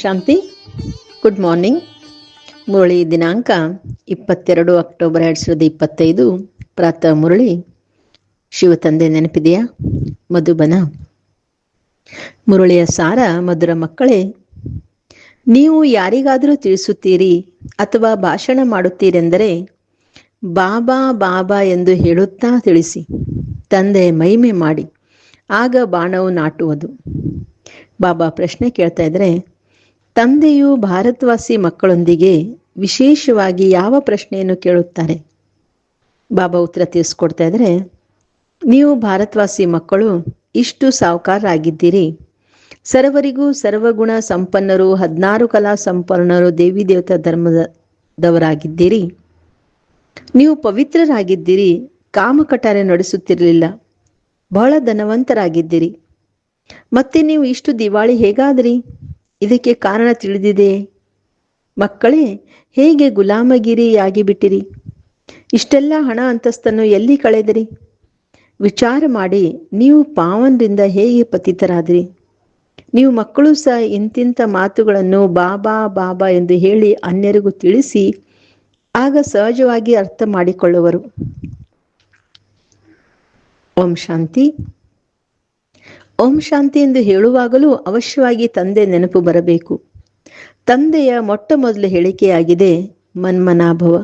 ಶಾಂತಿ. Good morning Murali ದಿನಾಂಕ ಇಪ್ಪತ್ತೆರಡು October ಎರಡ್ ಸಾವಿರದ ಇಪ್ಪತ್ತೈದು. ಪ್ರಾತಃ ಮುರಳಿ ಶಿವತಂದೆ ನೆನಪಿದೆಯಾ? ಮಧುಬನ. ಮುರಳಿಯ ಸಾರ, ಮಧುರ ಮಕ್ಕಳೇ, ನೀವು ಯಾರಿಗಾದರೂ ತಿಳಿಸುತ್ತೀರಿ ಅಥವಾ ಭಾಷಣ ಮಾಡುತ್ತೀರೆಂದರೆ, ಬಾಬಾ ಬಾಬಾ ಎಂದು ಹೇಳುತ್ತಾ ತಿಳಿಸಿ. ತಂದೆ ಮಹಿಮೆ ಮಾಡಿ. ಆಗ ಬಾಣವು ನಾಟುವುದು. ಬಾಬಾ ಪ್ರಶ್ನೆ ಕೇಳ್ತಾ ಇದ್ರೆ ತಂದೆಯು ಭಾರತವಾಸಿ ಮಕ್ಕಳೊಂದಿಗೆ ವಿಶೇಷವಾಗಿ ಯಾವ ಪ್ರಶ್ನೆಯನ್ನು ಕೇಳುತ್ತಾರೆ? ಬಾಬಾ ಉತ್ತರ ತಿಳಿಸ್ಕೊಡ್ತಾ ಇದ್ರೆ ನೀವು ಭಾರತವಾಸಿ ಮಕ್ಕಳು ಇಷ್ಟು ಸಾವುಕಾರರಾಗಿದ್ದೀರಿ ಸರ್ವರಿಗೂ ಸರ್ವಗುಣ ಸಂಪನ್ನರು, ಹದಿನಾರು ಕಲಾ ಸಂಪನ್ನರು ದೇವಿ ದೇವತಾ ಧರ್ಮದವರಾಗಿದ್ದೀರಿ. ನೀವು ಪವಿತ್ರರಾಗಿದ್ದೀರಿ, ಕಾಮಕಟಾರೆ ನಡೆಸುತ್ತಿರಲಿಲ್ಲ, ಬಹಳ ಧನವಂತರಾಗಿದ್ದೀರಿ. ಮತ್ತೆ ನೀವು ಇಷ್ಟು ದಿವಾಳಿ ಹೇಗಾದ್ರಿ? ಇದಕ್ಕೆ ಕಾರಣ ತಿಳಿದಿದೆ. ಮಕ್ಕಳೇ, ಹೇಗೆ ಗುಲಾಮಗಿರಿಯಾಗಿ ಬಿಟ್ಟಿರಿ ಇಷ್ಟೆಲ್ಲ ಹಣ ಅಂತಸ್ತನ್ನು ಎಲ್ಲಿ ಕಳೆದಿರಿ? ವಿಚಾರ ಮಾಡಿ, ನೀವು ಪಾವನರಿಂದ ಹೇಗೆ ಪತಿತರಾದ್ರಿ? ನೀವು ಮಕ್ಕಳು ಸಹ ಇಂತಿಂಥ ಮಾತುಗಳನ್ನು ಬಾಬಾ ಬಾಬಾ ಎಂದು ಹೇಳಿ ಅನ್ಯರಿಗೂ ತಿಳಿಸಿ, ಆಗ ಸಹಜವಾಗಿ ಅರ್ಥ ಮಾಡಿಕೊಳ್ಳುವರು. ಓಂ ಶಾಂತಿ. ಓಂ ಶಾಂತಿ ಎಂದು ಹೇಳುವಾಗಲೂ ಅವಶ್ಯವಾಗಿ ತಂದೆ ನೆನಪು ಬರಬೇಕು. ತಂದೆಯ ಮೊಟ್ಟ ಮೊದಲು ಹೇಳಿಕೆಯಾಗಿದೆ ಮನ್ಮನಾಭವ.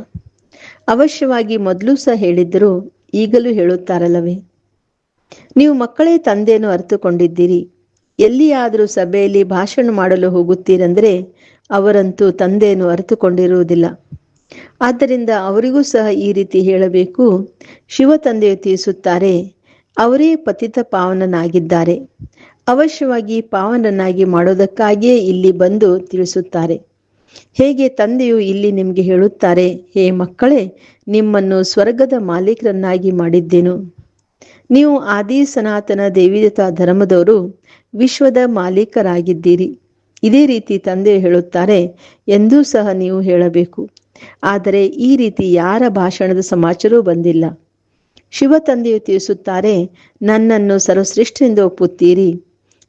ಅವಶ್ಯವಾಗಿ ಮೊದಲು ಸಹ ಹೇಳಿದ್ದರೂ ಈಗಲೂ ಹೇಳುತ್ತಾರಲ್ಲವೇ? ನೀವು ಮಕ್ಕಳೇ ತಂದೆಯನ್ನು ಅರ್ಥಕೊಂಡಿದ್ದೀರಿ ಎಲ್ಲಿಯಾದರೂ ಸಭೆಯಲ್ಲಿ ಭಾಷಣ ಮಾಡಲು ಹೋಗುತ್ತೀರಂದ್ರೆ ಅವರಂತೂ ತಂದೆಯನ್ನು ಅರ್ಥಕೊಂಡಿರುವುದಿಲ್ಲ ಆದ್ದರಿಂದ ಅವರಿಗೂ ಸಹ ಈ ರೀತಿ ಹೇಳಬೇಕು, ಶಿವ ತಂದೆಯು ತಿಳಿಸುತ್ತಾರೆ ಅವರೇ ಪತಿತ ಪಾವನನಾಗಿದ್ದಾರೆ. ಅವಶ್ಯವಾಗಿ ಪಾವನನಾಗಿ ಮಾಡೋದಕ್ಕಾಗಿಯೇ ಇಲ್ಲಿ ಬಂದು ತಿಳಿಸುತ್ತಾರೆ. ಹೇಗೆ ತಂದೆಯು ಇಲ್ಲಿ ನಿಮಗೆ ಹೇಳುತ್ತಾರೆ, ಹೇ ಮಕ್ಕಳೇ, ನಿಮ್ಮನ್ನು ಸ್ವರ್ಗದ ಮಾಲೀಕರನ್ನಾಗಿ ಮಾಡಿದ್ದೇನು? ನೀವು ಆದಿ ಸನಾತನ ದೇವಿದತಾ ಧರ್ಮದವರು, ವಿಶ್ವದ ಮಾಲೀಕರಾಗಿದ್ದೀರಿ. ಇದೇ ರೀತಿ ತಂದೆ ಹೇಳುತ್ತಾರೆ, ಎಂದೂ ಸಹ ನೀವು ಹೇಳಬೇಕು. ಆದರೆ ಈ ರೀತಿ ಯಾರ ಭಾಷಣದ ಸಮಾಚಾರವೂ ಬಂದಿಲ್ಲ. ಶಿವ ತಂದೆಯು ತಿಳಿಸುತ್ತಾರೆ, ನನ್ನನ್ನು ಸರ್ವಶ್ರೇಷ್ಠನೆಂದು ಒಪ್ಪುತ್ತೀರಿ.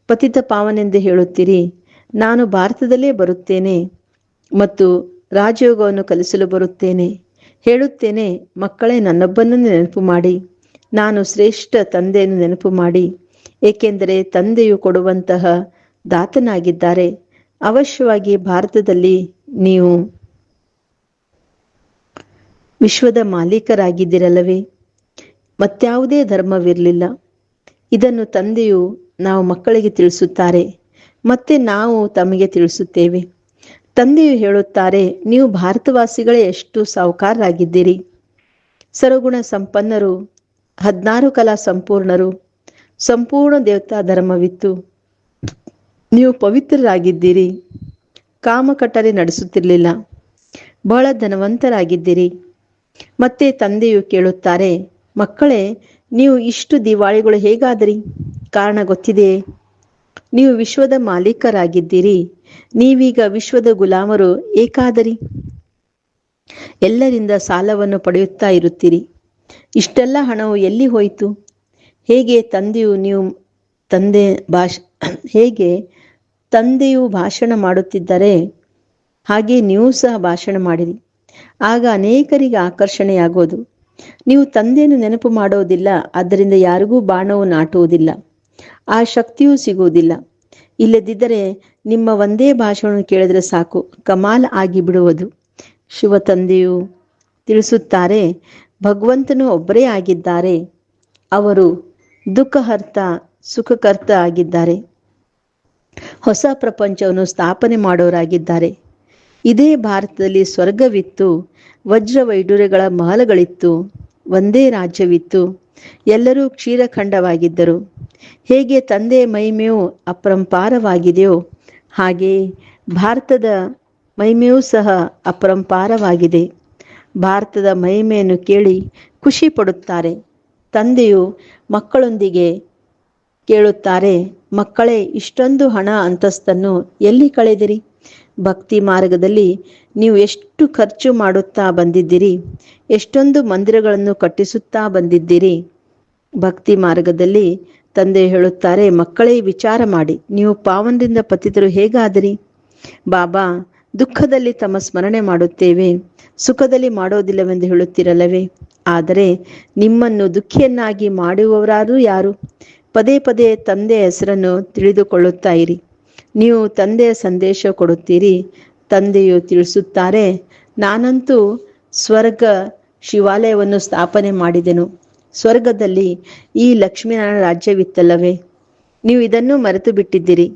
ಪತಿತ ಪಾವನೆಂದು ಹೇಳುತ್ತೀರಿ. ನಾನು ಭಾರತದಲ್ಲೇ ಬರುತ್ತೇನೆ ಮತ್ತು ರಾಜಯೋಗವನ್ನು ಕಲಿಸಲು ಬರುತ್ತೇನೆ. ಹೇಳುತ್ತೇನೆ, ಮಕ್ಕಳೇ, ನನ್ನೊಬ್ಬನನ್ನು ನೆನಪು ಮಾಡಿ. ನಾನು ಶ್ರೇಷ್ಠ ತಂದೆಯನ್ನು ನೆನಪು ಮಾಡಿ. ಏಕೆಂದರೆ ತಂದೆಯು ಕೊಡುವಂತಹ ದಾತನಾಗಿದ್ದಾರೆ. ಅವಶ್ಯವಾಗಿ ಭಾರತದಲ್ಲಿ ನೀವು ವಿಶ್ವದ ಮಾಲೀಕರಾಗಿದ್ದಿರಲ್ಲವೇ? ಮತ್ಯಾವುದೇ ಧರ್ಮವಿರಲಿಲ್ಲ. ಇದನ್ನು ತಂದೆಯು ನಾವು ಮಕ್ಕಳಿಗೆ ತಿಳಿಸುತ್ತಾರೆ, ಮತ್ತೆ ನಾವು ತಮಗೆ ತಿಳಿಸುತ್ತೇವೆ. ತಂದೆಯು ಹೇಳುತ್ತಾರೆ, ನೀವು ಭಾರತವಾಸಿಗಳೇ ಎಷ್ಟು ಸಾಹುಕಾರರಾಗಿದ್ದೀರಿ. ಸರ್ವಗುಣ ಸಂಪನ್ನರು, ಹದಿನಾರು ಕಲಾ ಸಂಪೂರ್ಣರು, ಸಂಪೂರ್ಣ ದೇವತಾ ಧರ್ಮವಿತ್ತು. ನೀವು ಪವಿತ್ರರಾಗಿದ್ದೀರಿ ಕಾಮಕಟ್ಟರೆ ನಡೆಸುತ್ತಿರಲಿಲ್ಲ. ಬಹಳ ಧನವಂತರಾಗಿದ್ದೀರಿ. ಮತ್ತೆ ತಂದೆಯು ಕೇಳುತ್ತಾರೆ ಮಕ್ಕಳೇ, ನೀವು ಇಷ್ಟು ದಿವಾಳಿಗಳು ಹೇಗಾದ್ರಿ? ಕಾರಣ ಗೊತ್ತಿದೆಯೇ ನೀವು ವಿಶ್ವದ ಮಾಲೀಕರಾಗಿದ್ದೀರಿ. ನೀವೀಗ ವಿಶ್ವದ ಗುಲಾಮರು ಏಕಾದರಿ? ಎಲ್ಲರಿಂದ ಸಾಲವನ್ನು ಪಡೆಯುತ್ತಾ ಇರುತ್ತೀರಿ. ಇಷ್ಟೆಲ್ಲ ಹಣವು ಎಲ್ಲಿ ಹೋಯಿತು? ಹೇಗೆ ತಂದೆಯು ನೀವು ತಂದೆ ಭಾಷ, ಹೇಗೆ ತಂದೆಯು ಭಾಷಣ ಮಾಡುತ್ತಿದ್ದರೆ, ಹಾಗೆ ನೀವು ಸಹ ಭಾಷಣ ಮಾಡಿರಿ. ಆಗ ಅನೇಕರಿಗೆ ಆಕರ್ಷಣೆಯಾಗೋದು. ನೀವು ತಂದೆಯನ್ನು ನೆನಪು ಮಾಡೋದಿಲ್ಲ, ಆದ್ದರಿಂದ ಯಾರಿಗೂ ಬಾಣವು ನಾಟುವುದಿಲ್ಲ. ಆ ಶಕ್ತಿಯೂ ಸಿಗುವುದಿಲ್ಲ. ಇಲ್ಲದಿದ್ದರೆ ನಿಮ್ಮ ಒಂದೇ ಭಾಷೆಯನ್ನು ಕೇಳಿದ್ರೆ ಸಾಕು, ಕಮಾಲ್ ಆಗಿ ಬಿಡುವುದು. ಶಿವ ತಂದೆಯು ತಿಳಿಸುತ್ತಾರೆ, ಭಗವಂತನು ಒಬ್ಬರೇ ಆಗಿದ್ದಾರೆ. ಅವರು ದುಃಖಹರ್ತ, ಸುಖಕರ್ತ ಆಗಿದ್ದಾರೆ. ಹೊಸ ಪ್ರಪಂಚವನ್ನು ಸ್ಥಾಪನೆ ಮಾಡೋರಾಗಿದ್ದಾರೆ. ಇದೇ ಭಾರತದಲ್ಲಿ ಸ್ವರ್ಗವಿತ್ತು ವಜ್ರ ವೈಡೂರ್ಯಗಳ ಮಹಲಗಳಿತ್ತು, ಒಂದೇ ರಾಜ್ಯವಿತ್ತು, ಎಲ್ಲರೂ ಕ್ಷೀರಖಂಡವಾಗಿದ್ದರು. ಹೇಗೆ ತಂದೆ ಮಹಿಮೆಯು ಅಪರಂಪಾರವಾಗಿದೆಯೋ ಹಾಗೆ ಭಾರತದ ಮಹಿಮೆಯೂ ಸಹ ಅಪರಂಪಾರವಾಗಿದೆ. ಭಾರತದ ಮಹಿಮೆಯನ್ನು ಕೇಳಿ ಖುಷಿ ಪಡುತ್ತಾರೆ. ತಂದೆಯು ಮಕ್ಕಳೊಂದಿಗೆ ಕೇಳುತ್ತಾರೆ, ಮಕ್ಕಳೇ ಇಷ್ಟೊಂದು ಹಣ ಅಂತಸ್ತನ್ನು ಎಲ್ಲಿ ಕಳೆದಿರಿ? ಭಕ್ತಿ ಮಾರ್ಗದಲ್ಲಿ ನೀವು ಎಷ್ಟು ಖರ್ಚು ಮಾಡುತ್ತಾ ಬಂದಿದ್ದೀರಿ, ಎಷ್ಟೊಂದು ಮಂದಿರಗಳನ್ನು ಕಟ್ಟಿಸುತ್ತಾ ಬಂದಿದ್ದೀರಿ. ಭಕ್ತಿ ಮಾರ್ಗದಲ್ಲಿ ತಂದೆ ಹೇಳುತ್ತಾರೆ, ಮಕ್ಕಳೇ ವಿಚಾರ ಮಾಡಿ, ನೀವು ಪಾವನದಿಂದ ಪತಿತರು ಹೇಗಾದಿರಿ? ಬಾಬಾ, ದುಃಖದಲ್ಲಿ ತಮ್ಮ ಸ್ಮರಣೆ ಮಾಡುತ್ತೇವೆ, ಸುಖದಲ್ಲಿ ಮಾಡೋದಿಲ್ಲವೆಂದು ಹೇಳುತ್ತಿರಲ್ಲವೇ? ಆದರೆ ನಿಮ್ಮನ್ನು ದುಃಖಿಯನ್ನಾಗಿ ಮಾಡುವವರಾದರೂ ಯಾರು? ಪದೇ ಪದೇ ತಂದೆಯ ಹೆಸರನ್ನು ತಿಳಿದುಕೊಳ್ಳುತ್ತಾ ಇರಿ. ನೀವು ತಂದೆಯ ಸಂದೇಶ ಕೊಡುತ್ತೀರಿ. ತಂದೆಯು ತಿಳಿಸುತ್ತಾರೆ, ನಾನಂತೂ ಸ್ವರ್ಗ ಶಿವಾಲಯವನ್ನು ಸ್ಥಾಪನೆ ಮಾಡಿದೆನು. ಸ್ವರ್ಗದಲ್ಲಿ ಈ ಲಕ್ಷ್ಮೀನಾರಾಯಣ ರಾಜ್ಯವಿತ್ತಲ್ಲವೇ? ನೀವು ಇದನ್ನು ಮರೆತು ಬಿಟ್ಟಿದ್ದೀರಿ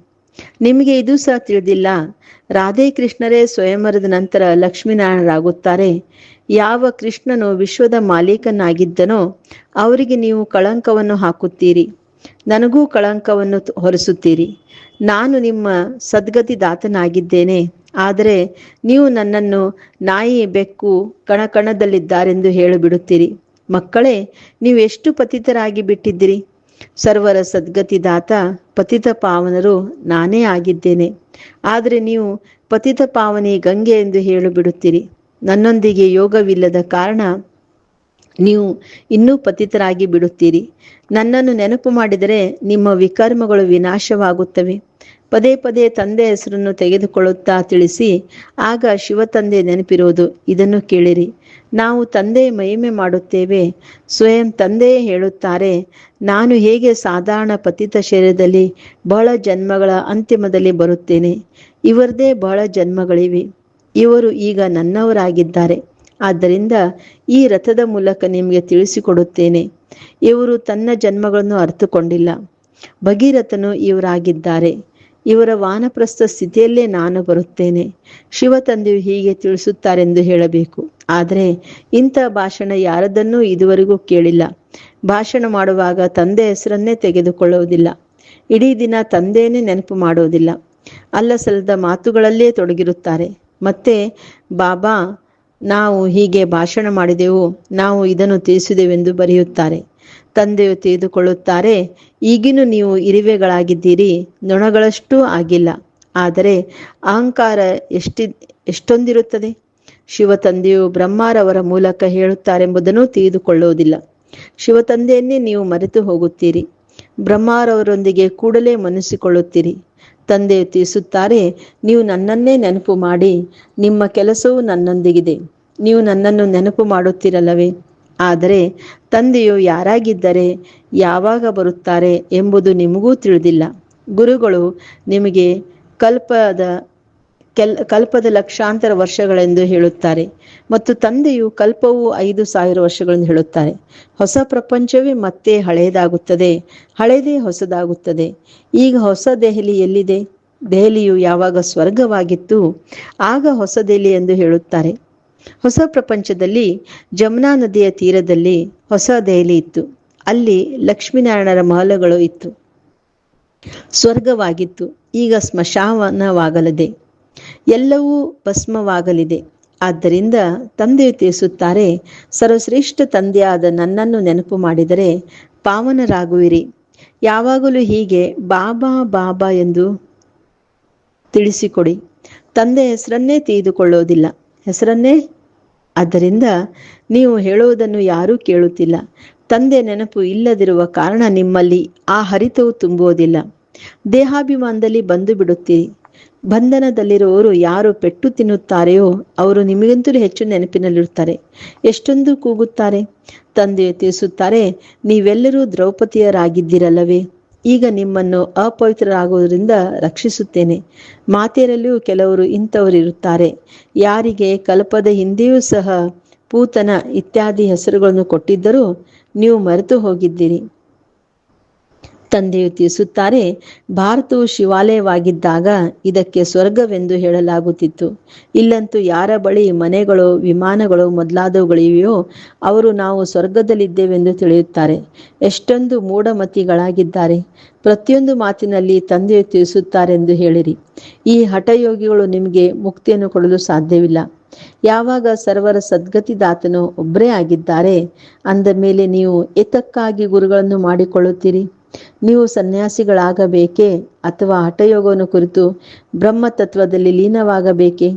ನಿಮಗೆ ಇದು ಸಹ ತಿಳಿದಿಲ್ಲ. ರಾಧೆ ಕೃಷ್ಣರೇ ಸ್ವಯಂವರದ ನಂತರ ಲಕ್ಷ್ಮೀನಾರಾಯಣರಾಗುತ್ತಾರೆ. ಯಾವ ಕೃಷ್ಣನು ವಿಶ್ವದ ಮಾಲೀಕನಾಗಿದ್ದನೋ, ಅವರಿಗೆ ನೀವು ಕಳಂಕವನ್ನು ಹಾಕುತ್ತೀರಿ. ನನಗೂ ಕಳಂಕವನ್ನು ಹೊರಿಸುತ್ತೀರಿ. ನಾನು ನಿಮ್ಮ ಸದ್ಗತಿ ದಾತನಾಗಿದ್ದೇನೆ. ಆದರೆ ನೀವು ನನ್ನನ್ನು ನಾಯಿ ಬೆಕ್ಕು ಕಣಕಣದಲ್ಲಿದ್ದಾರೆಂದು ಹೇಳಿಬಿಡುತ್ತೀರಿ. ಮಕ್ಕಳೇ, ನೀವು ಎಷ್ಟು ಪತಿತರಾಗಿ ಬಿಟ್ಟಿದ್ದೀರಿ? ಸರ್ವರ ಸದ್ಗತಿದಾತ ಪತಿತ ಪಾವನರು ನಾನೇ ಆಗಿದ್ದೇನೆ. ಆದರೆ ನೀವು ಪತಿತ ಪಾವನಿ ಗಂಗೆ ಎಂದು ಹೇಳಿಬಿಡುತ್ತೀರಿ. ನನ್ನೊಂದಿಗೆ ಯೋಗವಿಲ್ಲದ ಕಾರಣ ನೀವು ಇನ್ನೂ ಪತಿತರಾಗಿ ಬಿಡುತ್ತೀರಿ. ನನ್ನನ್ನು ನೆನಪು ಮಾಡಿದರೆ ನಿಮ್ಮ ವಿಕರ್ಮಗಳು ವಿನಾಶವಾಗುತ್ತವೆ. ಪದೇ ಪದೇ ತಂದೆ ಹೆಸರನ್ನು ತೆಗೆದುಕೊಳ್ಳುತ್ತಾ ತಿಳಿಸಿ, ಆಗ ಶಿವತಂದೆ ನೆನಪಿರುವುದು, ಇದನ್ನು ಕೇಳಿರಿ. ನಾವು ತಂದೆ ಮಹಿಮೆ ಮಾಡುತ್ತೇವೆ. ಸ್ವಯಂ ತಂದೆಯೇ ಹೇಳುತ್ತಾರೆ, ನಾನು ಹೇಗೆ ಸಾಧಾರಣ ಪತಿತ ಶರೀರದಲ್ಲಿ ಬಹಳ ಜನ್ಮಗಳ ಅಂತಿಮದಲ್ಲಿ ಬರುತ್ತೇನೆ? ಇವರದೇ ಬಹಳ ಜನ್ಮಗಳಿವೆ. ಇವರು ಈಗ ನನ್ನವರಾಗಿದ್ದಾರೆ. ಆದ್ದರಿಂದ ಈ ರಥದ ಮೂಲಕ ನಿಮಗೆ ತಿಳಿಸಿಕೊಡುತ್ತೇನೆ. ಇವರು ತನ್ನ ಜನ್ಮಗಳನ್ನು ಅರ್ಥಕೊಂಡಿಲ್ಲ ಭಗೀರಥನು ಇವರಾಗಿದ್ದಾರೆ. ಇವರ ವಾನಪ್ರಸ್ಥ ಸ್ಥಿತಿಯಲ್ಲೇ ನಾನು ಬರುತ್ತೇನೆ. ಶಿವ ತಂದೆಯು ಹೀಗೆ ತಿಳಿಸುತ್ತಾರೆಂದು ಹೇಳಬೇಕು. ಆದರೆ ಇಂಥ ಭಾಷಣ ಯಾರದನ್ನೂ ಇದುವರೆಗೂ ಕೇಳಿಲ್ಲ. ಭಾಷಣ ಮಾಡುವಾಗ ತಂದೆ ಹೆಸರನ್ನೇ ತೆಗೆದುಕೊಳ್ಳುವುದಿಲ್ಲ. ಇಡೀ ದಿನ ತಂದೆಯನ್ನೇ ನೆನಪು ಮಾಡುವುದಿಲ್ಲ. ಅಲ್ಲ ಸಲ್ಲದ ಮಾತುಗಳಲ್ಲೇ ತೊಡಗಿರುತ್ತಾರೆ. ಮತ್ತೆ, ಬಾಬಾ ನಾವು ಹೀಗೆ ಭಾಷಣ ಮಾಡಿದೆವು, ನಾವು ಇದನ್ನು ತಿಳಿಸಿದೆವೆಂದು ಬರೆಯುತ್ತಾರೆ. ತಂದೆಯು ತಿಳಿದುಕೊಳ್ಳುತ್ತಾರೆ, ಈಗಿನೂ ನೀವು ಇರಿವೆಗಳಾಗಿದ್ದೀರಿ, ನೊಣಗಳಷ್ಟೂ ಆಗಿಲ್ಲ. ಆದರೆ ಅಹಂಕಾರ ಎಷ್ಟಿ, ಎಷ್ಟೊಂದಿರುತ್ತದೆ? ಶಿವ ತಂದೆಯು ಬ್ರಹ್ಮಾರವರ ಮೂಲಕ ಹೇಳುತ್ತಾರೆಂಬುದನ್ನು ತಿಳಿದುಕೊಳ್ಳುವುದಿಲ್ಲ. ಶಿವ ತಂದೆಯನ್ನೇ ನೀವು ಮರೆತು ಹೋಗುತ್ತೀರಿ. ಬ್ರಹ್ಮಾರವರೊಂದಿಗೆ ಕೂಡಲೇ ಮನಸ್ಸಿಕೊಳ್ಳುತ್ತೀರಿ. ತಂದೆಯು ತಿಳಿಸುತ್ತಾರೆ, ನೀವು ನನ್ನನ್ನೇ ನೆನಪು ಮಾಡಿ, ನಿಮ್ಮ ಕೆಲಸವು ನನ್ನೊಂದಿಗಿದೆ, ನೀವು ನನ್ನನ್ನು ನೆನಪು ಮಾಡುತ್ತಿರಲ್ಲವೇ? ಆದರೆ ತಂದೆಯು ಯಾರಾಗಿದ್ದರೆ ಯಾವಾಗ ಬರುತ್ತಾರೆ ಎಂಬುದು ನಿಮಗೂ ತಿಳಿದಿಲ್ಲ. ಗುರುಗಳು ನಿಮಗೆ ಕಲ್ಪದ ಕೆಲ್, ಕಲ್ಪದ ಲಕ್ಷಾಂತರ ವರ್ಷಗಳೆಂದು ಹೇಳುತ್ತಾರೆ. ಮತ್ತು ತಂದೆಯು ಕಲ್ಪವು ಐದು ಸಾವಿರ ವರ್ಷಗಳೆಂದು ಹೇಳುತ್ತಾರೆ. ಹೊಸ ಪ್ರಪಂಚವೇ ಮತ್ತೆ ಹಳೆಯದಾಗುತ್ತದೆ ಹಳೆಯದೇ ಹೊಸದಾಗುತ್ತದೆ. ಈಗ ಹೊಸ ದೆಹಲಿ ಎಲ್ಲಿದೆ? ದೆಹಲಿಯು ಯಾವಾಗ ಸ್ವರ್ಗವಾಗಿತ್ತು? ಆಗ ಹೊಸ ದೆಹಲಿ ಎಂದು ಹೇಳುತ್ತಾರೆ. ಹೊಸ ಪ್ರಪಂಚದಲ್ಲಿ ಜಮುನಾ ನದಿಯ ತೀರದಲ್ಲಿ ಹೊಸ ದೆಹಲಿ ಇತ್ತು. ಅಲ್ಲಿ ಲಕ್ಷ್ಮೀನಾರಾಯಣರ ಮಹಲಗಳು ಇತ್ತು. ಸ್ವರ್ಗವಾಗಿತ್ತು. ಈಗ ಸ್ಮಶಾನವಾಗಲಿದೆ. ಎಲ್ಲವೂ ಭಸ್ಮವಾಗಲಿದೆ. ಆದ್ದರಿಂದ ತಂದೆ ತಿಳಿಸುತ್ತಾರೆ, ಸರ್ವಶ್ರೇಷ್ಠ ತಂದೆಯಾದ ನನ್ನನ್ನು ನೆನಪು ಮಾಡಿದರೆ ಪಾವನರಾಗುವಿರಿ. ಯಾವಾಗಲೂ ಹೀಗೆ ಬಾಬಾ ಬಾಬಾ ಎಂದು ತಿಳಿಸಿಕೊಡಿ. ತಂದೆ ಹೆಸರನ್ನೇ ತಿಳಿದುಕೊಳ್ಳೋದಿಲ್ಲ. ಹೆಸರನ್ನೇ? ಆದ್ದರಿಂದ ನೀವು ಹೇಳುವುದನ್ನು ಯಾರೂ ಕೇಳುತ್ತಿಲ್ಲ. ತಂದೆ ನೆನಪು ಇಲ್ಲದಿರುವ ಕಾರಣ ನಿಮ್ಮಲ್ಲಿ ಆ ಹರಿತವು ತುಂಬುವುದಿಲ್ಲ. ದೇಹಾಭಿಮಾನದಲ್ಲಿ ಬಂದು ಬಿಡುತ್ತೀರಿ. ಬಂಧನದಲ್ಲಿರುವವರು ಯಾರು ಪೆಟ್ಟು ತಿನ್ನುತ್ತಾರೆಯೋ ಅವರು ನಿಮಗಂತೂ ಹೆಚ್ಚು ನೆನಪಿನಲ್ಲಿರುತ್ತಾರೆ. ಎಷ್ಟೊಂದು ಕೂಗುತ್ತಾರೆ. ತಂದೆ ತಿಳಿಸುತ್ತಾರೆ, ನೀವೆಲ್ಲರೂ ದ್ರೌಪದಿಯರಾಗಿದ್ದೀರಲ್ಲವೇ. ಈಗ ನಿಮ್ಮನ್ನು ಅಪವಿತ್ರರಾಗುವುದರಿಂದ ರಕ್ಷಿಸುತ್ತೇನೆ. ಮಾತೆಯರಲ್ಲಿಯೂ ಕೆಲವರು ಇಂಥವರಿರುತ್ತಾರೆ. ಯಾರಿಗೆ ಕಲ್ಪದ ಹಿಂದೆಯೂ ಸಹ ಪೂತನ ಇತ್ಯಾದಿ ಹೆಸರುಗಳನ್ನು ಕೊಟ್ಟಿದ್ದರೂ ನೀವು ಮರೆತು ಹೋಗಿದ್ದೀರಿ ತಂದೆಯು ತಿಳಿಸುತ್ತಾರೆ ಭಾರತವು ಶಿವಾಲಯವಾಗಿದ್ದಾಗ ಇದಕ್ಕೆ ಸ್ವರ್ಗವೆಂದು ಹೇಳಲಾಗುತ್ತಿತ್ತು. ಇಲ್ಲಂತೂ ಯಾರ ಬಳಿ ಮನೆಗಳು, ವಿಮಾನಗಳು ಮೊದಲಾದವುಗಳಿವೆಯೋ, ಅವರು ನಾವು ಸ್ವರ್ಗದಲ್ಲಿದ್ದೇವೆಂದು ತಿಳಿಯುತ್ತಾರೆ. ಎಷ್ಟೊಂದು ಮೂಢಮತಿಗಳಾಗಿದ್ದಾರೆ. ಪ್ರತಿಯೊಂದು ಮಾತಿನಲ್ಲಿ ತಂದೆಯು ತಿಳಿಸುತ್ತಾರೆಂದು ಹೇಳಿರಿ. ಈ ಹಠಯೋಗಿಗಳು ನಿಮಗೆ ಮುಕ್ತಿಯನ್ನು ಕೊಡಲು ಸಾಧ್ಯವಿಲ್ಲ. ಯಾವಾಗ ಸರ್ವರ ಸದ್ಗತಿದಾತನು ಒಬ್ಬರೇ ಆಗಿದ್ದಾರೆ, ಅಂದ ಮೇಲೆ ನೀವು ಏತಕ್ಕಾಗಿ ಗುರುಗಳನ್ನು ಮಾಡಿಕೊಳ್ಳುತ್ತೀರಿ? ನೀವು ಸನ್ಯಾಸಿಗಳಾಗಬೇಕೇ ಅಥವಾ ಹಠಯೋಗವನ್ನು ಕುರಿತು ಬ್ರಹ್ಮತತ್ವದಲ್ಲಿ ಲೀನವಾಗಬೇಕೇ?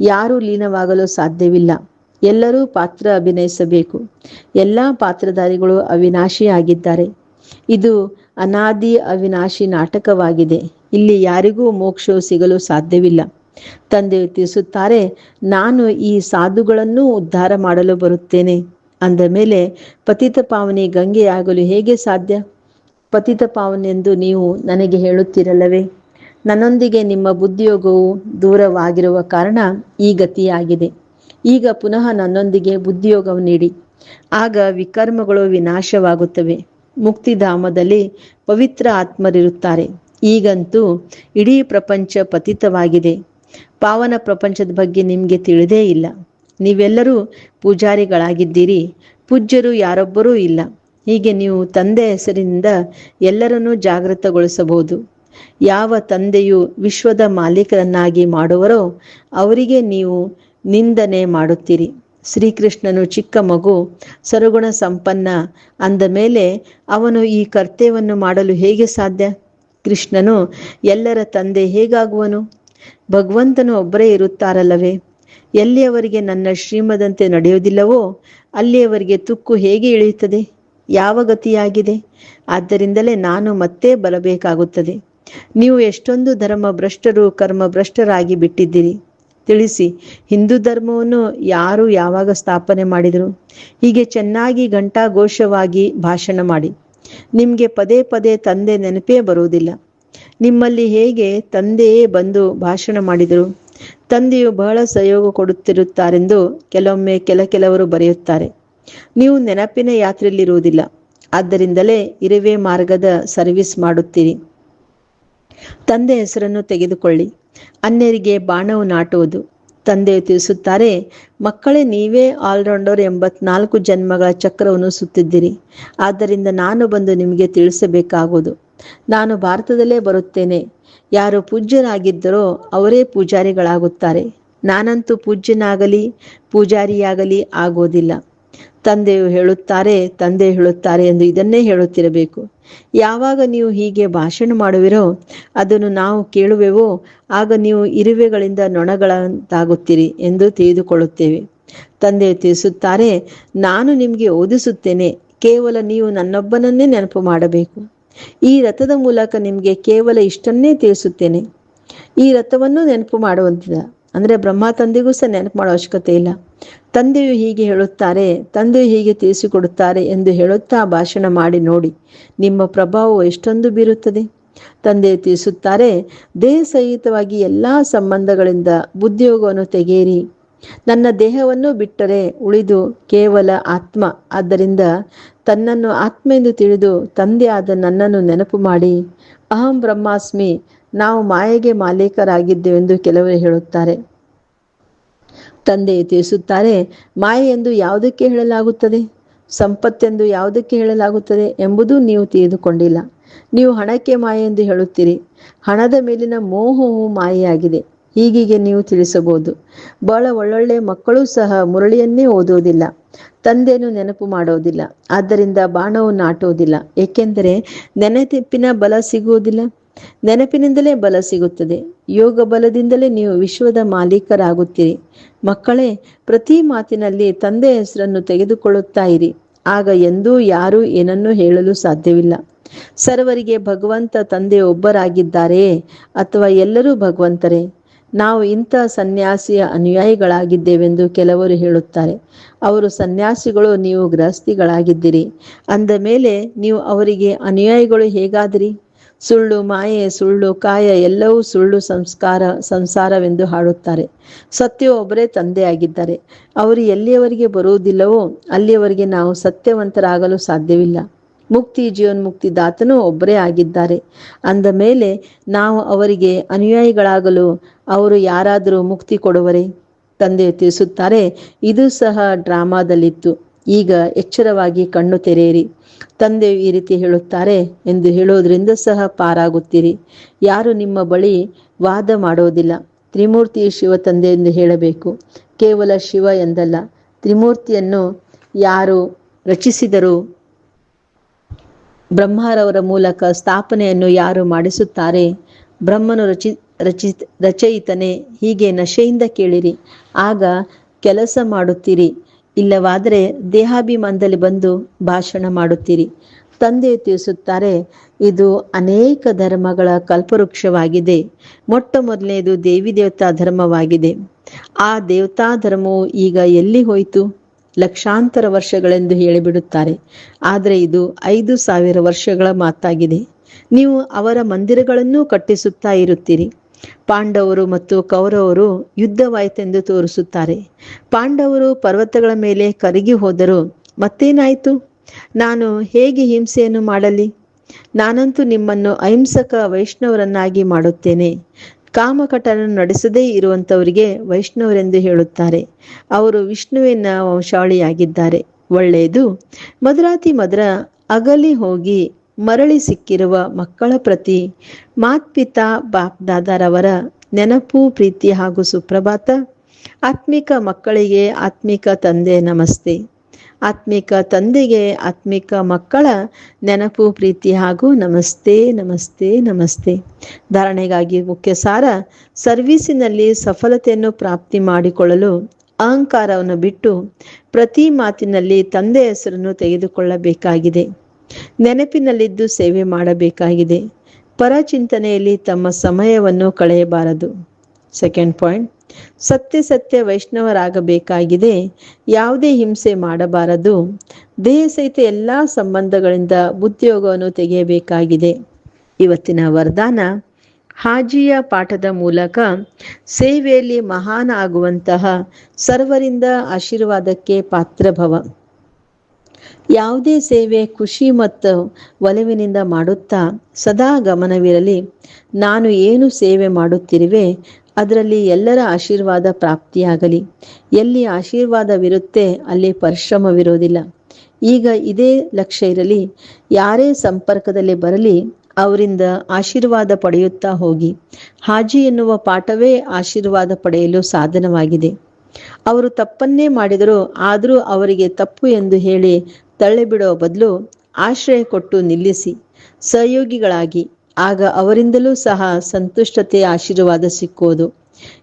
ಯಾರೂ ಲೀನವಾಗಲು ಸಾಧ್ಯವಿಲ್ಲ. ಎಲ್ಲರೂ ಪಾತ್ರ ಅಭಿನಯಿಸಬೇಕು. ಎಲ್ಲ ಪಾತ್ರಧಾರಿಗಳು ಅವಿನಾಶಿಯಾಗಿದ್ದಾರೆ. ಇದು ಅನಾದಿ ಅವಿನಾಶಿ ನಾಟಕವಾಗಿದೆ. ಇಲ್ಲಿ ಯಾರಿಗೂ ಮೋಕ್ಷವು ಸಿಗಲು ಸಾಧ್ಯವಿಲ್ಲ. ತಂದೆ ತಿಳಿಸುತ್ತಾರೆ, ನಾನು ಈ ಸಾಧುಗಳನ್ನು ಉದ್ಧಾರ ಮಾಡಲು ಬರುತ್ತೇನೆ. ಅಂದ ಮೇಲೆ ಪತಿತ ಪಾವನಿ ಗಂಗೆಯಾಗಲು ಹೇಗೆ ಸಾಧ್ಯ? ಪತಿತ ಪಾವನೆಂದು ನೀವು ನನಗೆ ಹೇಳುತ್ತಿರಲ್ಲವೇ? ನನ್ನೊಂದಿಗೆ ನಿಮ್ಮ ಬುದ್ಧಿಯೋಗವು ದೂರವಾಗಿರುವ ಕಾರಣ ಈ ಗತಿಯಾಗಿದೆ. ಈಗ ಪುನಃ ನನ್ನೊಂದಿಗೆ ಬುದ್ಧಿಯೋಗವು ನೀಡಿ. ಆಗ ವಿಕರ್ಮಗಳು ವಿನಾಶವಾಗುತ್ತವೆ. ಮುಕ್ತಿಧಾಮದಲ್ಲಿ ಪವಿತ್ರ ಆತ್ಮರಿರುತ್ತಾರೆ. ಈಗಂತೂ ಇಡೀ ಪ್ರಪಂಚ ಪತಿತವಾಗಿದೆ. ಪಾವನ ಪ್ರಪಂಚದ ಬಗ್ಗೆ ನಿಮಗೆ ತಿಳಿದೇ ಇಲ್ಲ. ನೀವೆಲ್ಲರೂ ಪೂಜಾರಿಗಳಾಗಿದ್ದೀರಿ. ಪೂಜ್ಯರು ಯಾರೊಬ್ಬರೂ ಇಲ್ಲ. ಹೀಗೆ ನೀವು ತಂದೆ ಹೆಸರಿನಿಂದ ಎಲ್ಲರನ್ನೂ ಜಾಗೃತಗೊಳಿಸಬಹುದು. ಯಾವ ತಂದೆಯು ವಿಶ್ವದ ಮಾಲೀಕರನ್ನಾಗಿ ಮಾಡುವರೋ ಅವರಿಗೆ ನೀವು ನಿಂದನೆ ಮಾಡುತ್ತೀರಿ. ಶ್ರೀಕೃಷ್ಣನು ಚಿಕ್ಕ ಮಗು, ಸರುಗುಣ ಸಂಪನ್ನ ಅಂದ ಮೇಲೆ ಅವನು ಈ ಕರ್ತವ್ಯವನ್ನು ಮಾಡಲು ಹೇಗೆ ಸಾಧ್ಯ? ಕೃಷ್ಣನು, ಎಲ್ಲರ ತಂದೆ ಹೇಗಾಗುವನು? ಭಗವಂತನು ಒಬ್ಬರೇ ಇರುತ್ತಾರಲ್ಲವೇ? ಎಲ್ಲಿಯವರಿಗೆ ನನ್ನ ಶ್ರೀಮದಂತೆ ನಡೆಯುವುದಿಲ್ಲವೋ, ಅಲ್ಲಿಯವರಿಗೆ ತುಕ್ಕು ಹೇಗೆ ಇಳಿಯುತ್ತದೆ? ಯಾವ ಗತಿಯಾಗಿದೆ? ಆದ್ದರಿಂದಲೇ ನಾನು ಮತ್ತೆ ಬರಬೇಕಾಗುತ್ತದೆ ನೀವು ಎಷ್ಟೊಂದು ಧರ್ಮ ಭ್ರಷ್ಟರು ಕರ್ಮ ಭ್ರಷ್ಟರಾಗಿ ಬಿಟ್ಟಿದ್ದೀರಿ. ತಿಳಿಸಿ, ಹಿಂದೂ ಧರ್ಮವನ್ನು ಯಾರು ಯಾವಾಗ ಸ್ಥಾಪನೆ ಮಾಡಿದರು? ಹೀಗೆ ಚೆನ್ನಾಗಿ ಘಂಟಾಘೋಷವಾಗಿ ಭಾಷಣ ಮಾಡಿ. ನಿಮಗೆ ಪದೇ ಪದೇ ತಂದೆ ನೆನಪೇ ಬರುವುದಿಲ್ಲ. ನಿಮ್ಮಲ್ಲಿ ಹೇಗೆ ತಂದೆಯೇ ಬಂದು ಭಾಷಣ ಮಾಡಿದರು? ತಂದೆಯು ಬಹಳ ಸಹಯೋಗ ಕೊಡುತ್ತಿರುತ್ತಾರೆಂದು ಕೆಲವೊಮ್ಮೆ ಕೆಲ ಕೆಲವರು ಬರೆಯುತ್ತಾರೆ. ನೀವು ನೆನಪಿನ ಯಾತ್ರೆಯಲ್ಲಿರುವುದಿಲ್ಲ. ಆದ್ದರಿಂದಲೇ ಇರುವೆ ಮಾರ್ಗದ ಸರ್ವಿಸ್ ಮಾಡುತ್ತೀರಿ. ತಂದೆ ಹೆಸರನ್ನು ತೆಗೆದುಕೊಳ್ಳಿ. ಅನ್ಯರಿಗೆ ಬಾಣವು ನಾಟುವುದು. ತಂದೆ ತಿಳಿಸುತ್ತಾರೆ, ಮಕ್ಕಳೇ ನೀವೇ ಆಲ್ರೌಂಡರ್ ಎಂಬತ್ನಾಲ್ಕು ಜನ್ಮಗಳ ಚಕ್ರವನ್ನು ಸುತ್ತಿದ್ದೀರಿ. ಆದ್ದರಿಂದ ನಾನು ಬಂದು ನಿಮಗೆ ತಿಳಿಸಬೇಕಾಗುವುದು. ನಾನು ಭಾರತದಲ್ಲೇ ಬರುತ್ತೇನೆ. ಯಾರು ಪೂಜ್ಯರಾಗಿದ್ದರೋ ಅವರೇ ಪೂಜಾರಿಗಳಾಗುತ್ತಾರೆ. ನಾನಂತೂ ಪೂಜ್ಯನಾಗಲಿ, ಪೂಜಾರಿಯಾಗಲಿ ಆಗೋದಿಲ್ಲ ತಂದೆಯು ಹೇಳುತ್ತಾರೆ, ತಂದೆ ಹೇಳುತ್ತಾರೆ ಎಂದು ಇದನ್ನೇ ಹೇಳುತ್ತಿರಬೇಕು. ಯಾವಾಗ ನೀವು ಹೀಗೆ ಭಾಷಣ ಮಾಡುವಿರೋ, ಅದನ್ನು ನಾವು ಕೇಳುವೆವೋ, ಆಗ ನೀವು ಇರುವೆಗಳಿಂದ ನೊಣಗಳಂತಾಗುತ್ತೀರಿ ಎಂದು ತಿಳಿದುಕೊಳ್ಳುತ್ತೇವೆ. ತಂದೆ ತಿಳಿಸುತ್ತಾರೆ, ನಾನು ನಿಮಗೆ ಓದಿಸುತ್ತೇನೆ, ಕೇವಲ ನೀವು ನನ್ನೊಬ್ಬನನ್ನೇ ನೆನಪು ಮಾಡಬೇಕು. ಈ ರಥದ ಮೂಲಕ ನಿಮಗೆ ಕೇವಲ ಇಷ್ಟನ್ನೇ ತಿಳಿಸುತ್ತೇನೆ. ಈ ರಥವನ್ನು ನೆನಪು ಮಾಡುವಂತಿಲ್ಲ. ಅಂದ್ರೆ ಬ್ರಹ್ಮ ತಂದೆಗೂ ಸಹ ನೆನಪು ಮಾಡೋ ಅವಶ್ಯಕತೆ ಇಲ್ಲ. ತಂದೆಯು ಹೀಗೆ ಹೇಳುತ್ತಾರೆ ತಂದೆಯು ಹೀಗೆ ತಿಳಿಸಿಕೊಡುತ್ತಾರೆ ಎಂದು ಹೇಳುತ್ತಾ ಭಾಷಣ ಮಾಡಿ ನೋಡಿ, ನಿಮ್ಮ ಪ್ರಭಾವವು ಎಷ್ಟೊಂದು ಬೀರುತ್ತದೆ. ತಂದೆ ತಿಳಿಸುತ್ತಾರೆ, ದೇಹ ಸಹಿತವಾಗಿ ಎಲ್ಲ ಸಂಬಂಧಗಳಿಂದ ಬುದ್ಧಿಯೋಗವನ್ನು ತೆಗೆಯಿರಿ. ನನ್ನ ದೇಹವನ್ನು ಬಿಟ್ಟರೆ ಉಳಿದು ಕೇವಲ ಆತ್ಮ, ಆದ್ದರಿಂದ ತನ್ನನ್ನು ಆತ್ಮ ಎಂದು ತಿಳಿದು ತಂದೆ ಆದ ನನ್ನನ್ನು ನೆನಪು ಮಾಡಿ. ಅಹಂ ಬ್ರಹ್ಮಾಸ್ಮಿ, ನಾವು ಮಾಯೆಗೆ ಮಾಲೀಕರಾಗಿದ್ದೇವೆಂದು ಕೆಲವರು ಹೇಳುತ್ತಾರೆ. ತಂದೆ ತಿಳಿಸುತ್ತಾರೆ, ಮಾಯೆ ಎಂದು ಯಾವುದಕ್ಕೆ ಹೇಳಲಾಗುತ್ತದೆ? ಸಂಪತ್ತೆಂದು ಯಾವುದಕ್ಕೆ ಹೇಳಲಾಗುತ್ತದೆ ಎಂಬುದು ನೀವು ತಿಳಿದುಕೊಂಡಿಲ್ಲ. ನೀವು ಹಣಕ್ಕೆ ಮಾಯೆ ಎಂದು ಹೇಳುತ್ತೀರಿ. ಹಣದ ಮೇಲಿನ ಮೋಹವು ಮಾಯೆಯಾಗಿದೆ. ಹೀಗೀಗೆ ನೀವು ತಿಳಿಸಬಹುದು. ಬಹಳ ಒಳ್ಳೊಳ್ಳೆ ಮಕ್ಕಳು ಸಹ ಮುರಳಿಯನ್ನೇ ಓದುವುದಿಲ್ಲ. ತಂದೆಯನ್ನು ನೆನಪು ಮಾಡೋದಿಲ್ಲ ಆದ್ದರಿಂದ ಬಾಣವು ನಾಟುವುದಿಲ್ಲ. ಏಕೆಂದರೆ ನೆನಪಿನ ಬಲ ಸಿಗುವುದಿಲ್ಲ. ನೆನಪಿನಿಂದಲೇ ಬಲ ಸಿಗುತ್ತದೆ. ಯೋಗ ಬಲದಿಂದಲೇ ನೀವು ವಿಶ್ವದ ಮಾಲೀಕರಾಗುತ್ತೀರಿ. ಮಕ್ಕಳೇ, ಪ್ರತಿ ಮಾತಿನಲ್ಲಿ ತಂದೆ ಹೆಸರನ್ನು ತೆಗೆದುಕೊಳ್ಳುತ್ತಾ ಇರಿ. ಆಗ ಎಂದೂ ಯಾರೂ ಏನನ್ನೂ ಹೇಳಲು ಸಾಧ್ಯವಿಲ್ಲ. ಸರ್ವರಿಗೆ ಭಗವಂತ ತಂದೆ ಒಬ್ಬರಾಗಿದ್ದಾರೆಯೇ ಅಥವಾ ಎಲ್ಲರೂ ಭಗವಂತರೇ? ನಾವು ಇಂಥ ಸನ್ಯಾಸಿಯ ಅನುಯಾಯಿಗಳಾಗಿದ್ದೇವೆಂದು ಕೆಲವರು ಹೇಳುತ್ತಾರೆ. ಅವರು ಸನ್ಯಾಸಿಗಳು, ನೀವು ಗೃಹಸ್ಥಿಗಳಾಗಿದ್ದೀರಿ. ಅಂದ ಮೇಲೆ ನೀವು ಅವರಿಗೆ ಅನುಯಾಯಿಗಳು ಹೇಗಾದಿರಿ? ಸುಳ್ಳು ಮಾಯೆ, ಸುಳ್ಳು ಕಾಯ ಎಲ್ಲವೂ ಸುಳ್ಳು ಸಂಸ್ಕಾರ, ಸಂಸಾರವೆಂದು ಹಾಡುತ್ತಾರೆ. ಸತ್ಯ ಒಬ್ಬರೇ ತಂದೆಯಾಗಿದ್ದಾರೆ. ಅವರು ಎಲ್ಲಿಯವರೆಗೆ ಬರುವುದಿಲ್ಲವೋ ಅಲ್ಲಿಯವರೆಗೆ ನಾವು ಸತ್ಯವಂತರಾಗಲು ಸಾಧ್ಯವಿಲ್ಲ. ಮುಕ್ತಿ ಜೀವನ್ಮುಕ್ತಿ ದಾತನು ಒಬ್ಬರೇ ಆಗಿದ್ದಾರೆ. ಅಂದ ಮೇಲೆ ನಾವು ಅವರಿಗೆ ಅನುಯಾಯಿಗಳಾಗಲು ಅವರು ಯಾರಾದರೂ ಮುಕ್ತಿ ಕೊಡುವರೆ? ತಂದೆ ತಿಳಿಸುತ್ತಾರೆ, ಇದು ಸಹ ಡ್ರಾಮಾದಲ್ಲಿತ್ತು. ಈಗ ಎಚ್ಚರವಾಗಿ ಕಣ್ಣು ತೆರೆಯಿರಿ. ತಂದೆ ಈ ರೀತಿ ಹೇಳುತ್ತಾರೆ, ಎಂದು ಹೇಳೋದ್ರಿಂದ ಸಹ ಪಾರಾಗುತ್ತೀರಿ. ಯಾರು ನಿಮ್ಮ ಬಳಿ ವಾದ ಮಾಡೋದಿಲ್ಲ ತ್ರಿಮೂರ್ತಿ ಶಿವ ತಂದೆ ಎಂದು ಹೇಳಬೇಕು. ಕೇವಲ ಶಿವ ಎಂದಲ್ಲ. ತ್ರಿಮೂರ್ತಿಯನ್ನು ಯಾರು ರಚಿಸಿದರು ಬ್ರಹ್ಮರವರ ಮೂಲಕ ಸ್ಥಾಪನೆಯನ್ನು ಯಾರು ಮಾಡಿಸುತ್ತಾರೆ? ಬ್ರಹ್ಮನು ರಚಿ ರಚಿ, ರಚಯಿತನೆ. ಹೀಗೆ ನಶೆಯಿಂದ ಕೇಳಿರಿ. ಆಗ ಕೆಲಸ ಮಾಡುತ್ತೀರಿ. ಇಲ್ಲವಾದರೆ ದೇಹಾಭಿಮಾನದಲ್ಲಿ ಬಂದು ಭಾಷಣ ಮಾಡುತ್ತೀರಿ. ತಂದೆ ತಿಳಿಸುತ್ತಾರೆ, ಇದು ಅನೇಕ ಧರ್ಮಗಳ ಕಲ್ಪವೃಕ್ಷವಾಗಿದೆ. ಮೊಟ್ಟ ಮೊದಲನೇದು ದೇವಿ ದೇವತಾ ಧರ್ಮವಾಗಿದೆ. ಆ ದೇವತಾ ಧರ್ಮವು ಈಗ ಎಲ್ಲಿ ಹೋಯಿತು? ಲಕ್ಷಾಂತರ ವರ್ಷಗಳೆಂದು ಹೇಳಿಬಿಡುತ್ತಾರೆ. ಆದರೆ ಇದು ಐದು ಸಾವಿರ ವರ್ಷಗಳ ಮಾತಾಗಿದೆ. ನೀವು ಅವರ ಮಂದಿರಗಳನ್ನೂ ಕಟ್ಟಿಸುತ್ತಾ ಇರುತ್ತೀರಿ. ಪಾಂಡವರು ಮತ್ತು ಕೌರವರು ಯುದ್ಧವಾಯಿತೆಂದು ತೋರಿಸುತ್ತಾರೆ. ಪಾಂಡವರು ಪರ್ವತಗಳ ಮೇಲೆ ಕರಗಿ ಹೋದರು. ಮತ್ತೇನಾಯಿತು? ನಾನು ಹೇಗೆ ಹಿಂಸೆಯನ್ನು ಮಾಡಲಿ? ನಾನಂತೂ ನಿಮ್ಮನ್ನು ಅಹಿಂಸಕ ವೈಷ್ಣವರನ್ನಾಗಿ ಮಾಡುತ್ತೇನೆ. ಕಾಮಕಟನ ನಡೆಸದೇ ಇರುವಂಥವರಿಗೆ ವೈಷ್ಣವರೆಂದು ಹೇಳುತ್ತಾರೆ. ಅವರು ವಿಷ್ಣುವಿನ ವಂಶಾವಳಿಯಾಗಿದ್ದಾರೆ. ಒಳ್ಳೆಯದು. ಮಧುರಾತಿ ಮಧುರ ಅಗಲಿ ಹೋಗಿ ಮರಳಿ ಸಿಕ್ಕಿರುವ ಮಕ್ಕಳ ಪ್ರತಿ ಮಾತ್ಪಿತಾ ಬಾಪ್ ದಾದಾರವರ ನೆನಪು, ಪ್ರೀತಿ ಹಾಗೂ ಸುಪ್ರಭಾತ. ಆತ್ಮಿಕ ಮಕ್ಕಳಿಗೆ ಆತ್ಮಿಕ ತಂದೆ ನಮಸ್ತೆ. ಆತ್ಮಿಕ ತಂದೆಗೆ ಆತ್ಮಿಕ ಮಕ್ಕಳ ನೆನಪು, ಪ್ರೀತಿ ಹಾಗೂ ನಮಸ್ತೆ ನಮಸ್ತೆ ನಮಸ್ತೆ. ಧಾರಣೆಗಾಗಿ ಮುಖ್ಯ ಸಾರ ಸರ್ವೀಸಿನಲ್ಲಿ ಸಫಲತೆಯನ್ನು ಪ್ರಾಪ್ತಿ ಮಾಡಿಕೊಳ್ಳಲು ಅಹಂಕಾರವನ್ನು ಬಿಟ್ಟು ಪ್ರತಿ ಮಾತಿನಲ್ಲಿ ತಂದೆ ಹೆಸರನ್ನು ತೆಗೆದುಕೊಳ್ಳಬೇಕಾಗಿದೆ. ನೆನಪಿನಲ್ಲಿದ್ದು ಸೇವೆ ಮಾಡಬೇಕಾಗಿದೆ. ಪರಚಿಂತನೆಯಲ್ಲಿ ತಮ್ಮ ಸಮಯವನ್ನು ಕಳೆಯಬಾರದು. ಸೆಕೆಂಡ್ ಪಾಯಿಂಟ್, ಸತ್ಯ ಸತ್ಯ ವೈಷ್ಣವರಾಗಬೇಕಾಗಿದೆ. ಯಾವುದೇ ಹಿಂಸೆ ಮಾಡಬಾರದು. ದೇಹ ಸಹಿತ ಎಲ್ಲ ಸಂಬಂಧಗಳಿಂದ ಉದ್ಯೋಗವನ್ನು ತೆಗೆಯಬೇಕಾಗಿದೆ. ಇವತ್ತಿನ ವರದಾನ, ಹಾಜಿಯ ಪಾಠದ ಮೂಲಕ ಸೇವೆಯಲ್ಲಿ ಮಹಾನ್ ಆಗುವಂತಹ ಸರ್ವರಿಂದ ಆಶೀರ್ವಾದಕ್ಕೆ ಪಾತ್ರಭವ. ಯಾವುದೇ ಸೇವೆ ಖುಷಿ ಮತ್ತು ಒಲವಿನಿಂದ ಮಾಡುತ್ತಾ ಸದಾ ಗಮನವಿರಲಿ. ನಾನು ಏನು ಸೇವೆ ಮಾಡುತ್ತಿರುವೆ, ಅದರಲ್ಲಿ ಎಲ್ಲರ ಆಶೀರ್ವಾದ ಪ್ರಾಪ್ತಿಯಾಗಲಿ. ಎಲ್ಲಿ ಆಶೀರ್ವಾದವಿರುತ್ತೆ ಅಲ್ಲಿ ಪರಿಶ್ರಮವಿರೋದಿಲ್ಲ. ಈಗ ಇದೇ ಲಕ್ಷ್ಯ ಇರಲಿ. ಯಾರೇ ಸಂಪರ್ಕದಲ್ಲಿ ಬರಲಿ, ಅವರಿಂದ ಆಶೀರ್ವಾದ ಪಡೆಯುತ್ತಾ ಹೋಗಿ. ಹಾಜಿ ಎನ್ನುವ ಪಾಠವೇ ಆಶೀರ್ವಾದ ಪಡೆಯಲು ಸಾಧನವಾಗಿದೆ. ಅವರು ತಪ್ಪನ್ನೇ ಮಾಡಿದರು, ಆದರೂ ಅವರಿಗೆ ತಪ್ಪು ಎಂದು ಹೇಳಿ ತಳ್ಳಿಬಿಡೋ ಬದಲು ಆಶ್ರಯ ಕೊಟ್ಟು ನಿಲ್ಲಿಸಿ, ಸಹಯೋಗಿಗಳಾಗಿ. ಆಗ ಅವರಿಂದಲೂ ಸಹ ಸಂತುಷ್ಟತೆ ಆಶೀರ್ವಾದ ಸಿಕ್ಕೋದು.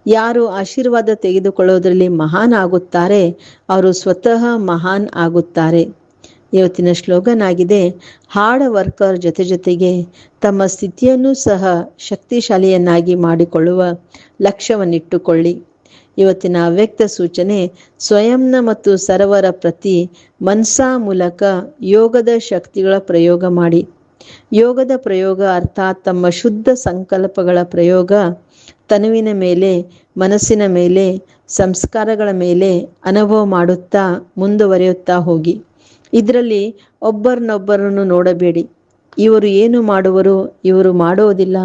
ಯಾರು ಆಶೀರ್ವಾದ ತೆಗೆದುಕೊಳ್ಳೋದ್ರಲ್ಲಿ ಮಹಾನ್ ಆಗುತ್ತಾರೆ ಅವರು ಸ್ವತಃ ಮಹಾನ್ ಆಗುತ್ತಾರೆ. ಇವತ್ತಿನ ಶ್ಲೋಗನ್ ಹಾರ್ಡ್ ವರ್ಕರ್ ಜೊತೆ ಜೊತೆಗೆ ತಮ್ಮ ಸ್ಥಿತಿಯನ್ನು ಸಹ ಶಕ್ತಿಶಾಲಿಯನ್ನಾಗಿ ಮಾಡಿಕೊಳ್ಳುವ ಲಕ್ಷ್ಯವನ್ನಿಟ್ಟುಕೊಳ್ಳಿ. ಇವತ್ತಿನ ಅವ್ಯಕ್ತ ಸೂಚನೆ ಸ್ವಯಂನ ಮತ್ತು ಸರವರ ಪ್ರತಿ ಮನ್ಸಾ ಮೂಲಕ ಯೋಗದ ಶಕ್ತಿಗಳ ಪ್ರಯೋಗ ಮಾಡಿ. ಯೋಗದ ಪ್ರಯೋಗ ಅರ್ಥಾತ್ ತಮ್ಮ ಶುದ್ಧ ಸಂಕಲ್ಪಗಳ ಪ್ರಯೋಗ. ತನುವಿನ ಮೇಲೆ, ಮನಸ್ಸಿನ ಮೇಲೆ, ಸಂಸ್ಕಾರಗಳ ಮೇಲೆ ಅನುಭವ ಮಾಡುತ್ತಾ ಮುಂದುವರಿಯುತ್ತಾ ಹೋಗಿ. ಇದರಲ್ಲಿ ಒಬ್ಬರನ್ನೊಬ್ಬರನ್ನು ನೋಡಬೇಡಿ. ಇವರು ಏನು ಮಾಡುವರು? ಇವರು ಮಾಡೋದಿಲ್ಲ.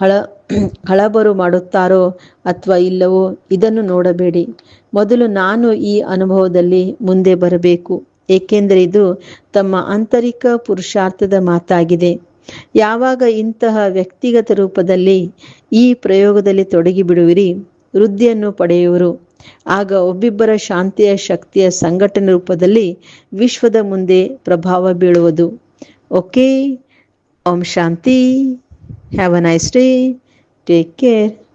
ಹಳ ಹಳಬರು ಮಾಡುತ್ತಾರೋ ಅಥವಾ ಇಲ್ಲವೋ ಇದನ್ನು ನೋಡಬೇಡಿ. ಮೊದಲು ನಾನು ಈ ಅನುಭವದಲ್ಲಿ ಮುಂದೆ ಬರಬೇಕು. ಏಕೆಂದರೆ ಇದು ತಮ್ಮ ಆಂತರಿಕ ಪುರುಷಾರ್ಥದ ಮಾತಾಗಿದೆ. ಯಾವಾಗ ಇಂತಹ ವ್ಯಕ್ತಿಗತ ರೂಪದಲ್ಲಿ ಈ ಪ್ರಯೋಗದಲ್ಲಿ ತೊಡಗಿ ಬಿಡುವಿರಿ ವೃದ್ಧಿಯನ್ನು ಪಡೆಯುವರು. ಆಗ ಒಬ್ಬಿಬ್ಬರ ಶಾಂತಿಯ ಶಕ್ತಿಯ ಸಂಘಟನೆ ರೂಪದಲ್ಲಿ ವಿಶ್ವದ ಮುಂದೆ ಪ್ರಭಾವ ಬೀಳುವುದು. ಓಕೆ, ಓಂ ಶಾಂತಿ, have a nice day. Take care.